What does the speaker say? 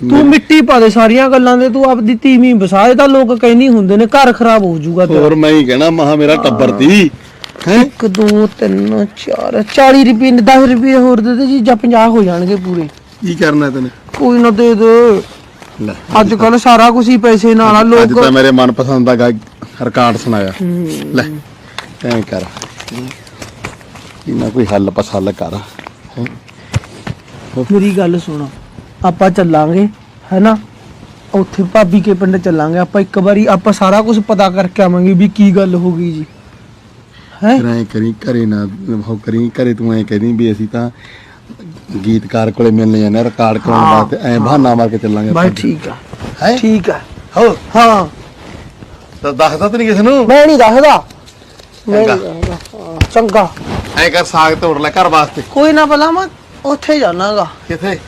ਤੂੰ ਮਿੱਟੀ ਪਾ ਦੇ ਸਾਰੀਆਂ ਗੱਲਾਂ ਦੇ ਤੂੰ ਆਪਦੀ ਤੀਵੀਂ ਵਸਾ ਇਹ ਤਾਂ ਲੋਕ ਕਹਿੰਦੀ ਹੁੰਦੇ ਨੇ ਘਰ ਖਰਾਬ ਹੋ ਜਾਊਗਾ ਤੇਰਾ। ਹੋਰ ਮੈਂ ਹੀ ਕਹਿਣਾ ਮਹਾ ਮੇਰਾ ਟੱਬਰ ਤੀ ਹੈ? 1 2 3 4 40 ਰੁਪਏ 10 ਰੁਪਏ ਹੋਰ ਦੇ ਦੇ ਜੀ ਜਾਂ 50 ਹੋ ਜਾਣਗੇ ਪੂਰੇ। ਕੀ ਕਰਨਾ ਤੈਨੇ? ਕੋਈ ਨਾ ਦੇ ਦੇ। ਲੈ। ਅੱਜ ਕੱਲ ਸਾਰਾ ਕੁਝ ਹੀ ਪੈਸੇ ਨਾਲ ਆ ਅੱਜ ਲੋਕ ਤਾਂ ਮੇਰੇ ਮਨਪਸੰਦ ਦਾ ਗਾ ਰਿਕਾਰਡ ਸੁਣਾਇਆ। ਲੈ ਐਂ ਕਰ। ਇਹਨਾਂ ਕੋਈ ਹੱਲ ਪਸੱਲ ਕਰ। ਮੇਰੀ ਗੱਲ ਸੁਣ। ਆਪਾਂ ਚੱਲਾਂਗੇ ਹੈਨਾ? ਉੱਥੇ ਭਾਬੀ ਕੇ ਪਿੰਡ ਚੱਲਾਂਗੇ ਆਪਾਂ ਇੱਕ ਵਾਰੀ ਆਪਾਂ ਸਾਰਾ ਕੁਝ ਪਤਾ ਕਰਕੇ ਆਵਾਂਗੇ ਵੀ ਕੀ ਗੱਲ ਹੋ ਗਈ ਜੀ। ਹੈ? ਐਂ ਕਰੀ ਘਰੇ ਨਾ ਉਹ ਕਰੀ ਘਰੇ ਤੂੰ ਐਂ ਕਹਦੀ ਵੀ ਅਸੀਂ ਤਾਂ ਗੀਤਕਾਰ ਕੋਲੇ ਮਿਲਣੇ ਜਾਂਦੇ ਰਿਕਾਰਡ ਕਰਾਉਣ ਹਾਂ, ਵਾਸਤੇ ਐਂ ਬਹਾਨਾ ਮਾਰ ਕੇ ਚੱਲਾਂਗੇ ਬਾਈ ਠੀਕ ਆ। ਹੈ? ਠੀਕ ਆ। ਹੋ ਹਾਂ। ਤਾਂ ਦੱਸਦਾ ਤੇ ਨਹੀਂ ਕਿਸੇ ਨੂੰ? ਮੈਂ ਨਹੀਂ ਦੱਸਦਾ। ਮੈਂ ਚੰਗਾ। ਨਹੀਂ ਦੱਸਦਾ। ਹਾਂ, ਚੰਗਾ। ਐਂ ਕਰ ਸਾਗ ਤੋੜ ਲੈ ਘਰ ਵਾਸਤੇ। ਕੋਈ ਨਾ ਭਲਾ ਮੈਂ ਉੱਥੇ ਜਾਣਾਗਾ। ਕਿੱਥੇ?